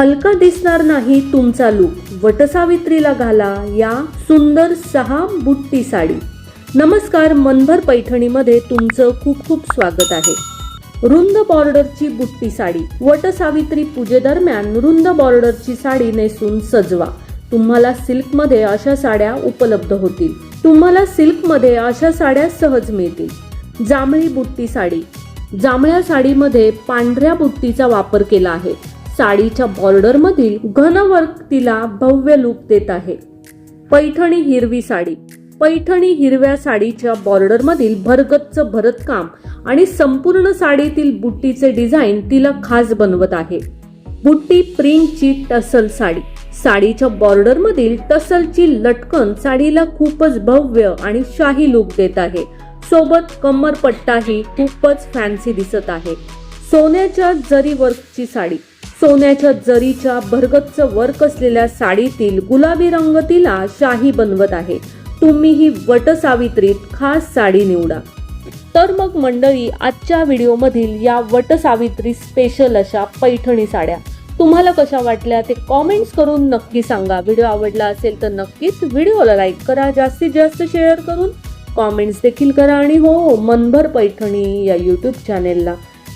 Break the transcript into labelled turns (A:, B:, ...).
A: हलका दिसणार नाही तुमचा लूक वटसावित्रीला घाला या सुंदर सहा बुट्टी साडी. नमस्कार मनभर पैठणीमध्ये तुमचं खूप खूप स्वागत आहे. रुंद बॉर्डरची बुट्टी साडी. वटसावित्री पूजेदरम्यान रुंद बॉर्डरची साडी नेसून सजवा. तुम्हाला सिल्कमध्ये अशा साड्या उपलब्ध होतील. तुम्हाला सिल्कमध्ये अशा साड्या सहज मिळतील. जांभळी बुट्टी साडी. जांभळ्या साडीमध्ये पांढऱ्या बुट्टीचा वापर केला आहे. साडीच्या बॉर्डरमधील घनवर्क तिला भव्य लूप देत आहे. पैठणी हिरवी साडी. पैठणी हिरव्या साडीच्या बॉर्डरमधील भरगच्च भरतकाम आणि संपूर्ण साडीतील बुट्टीचे डिझाईन तिला खास बनवत आहे. बुट्टी प्रिंटची टसल साडी. साडीच्या बॉर्डरमधील टसलची लटकन साडीला खूपच भव्य आणि शाही लुक देत आहे. सोबत कमरपट्टाही खूपच फॅन्सी दिसत आहे. सोन्याच्या जरी वर्कची साडी सोन्याच्या जरीच्या भरगच्च वर्क असलेल्या साडीतील गुलाबी रंग तिला शाही बनवत आहे. तुम्ही ही वटसावित्रीत खास साडी निवडा. तर मग मंडळी आजच्या व्हिडिओमधील या वटसावित्री स्पेशल अशा पैठणी साड्या तुम्हाला कशा वाटल्या ते कॉमेंट्स करून नक्की सांगा. व्हिडिओ आवडला असेल तर नक्कीच व्हिडिओला लाईक करा जास्तीत जास्त शेअर करून कॉमेंट्स देखील करा. आणि हो मनभर पैठणी या यूट्यूब चॅनेलला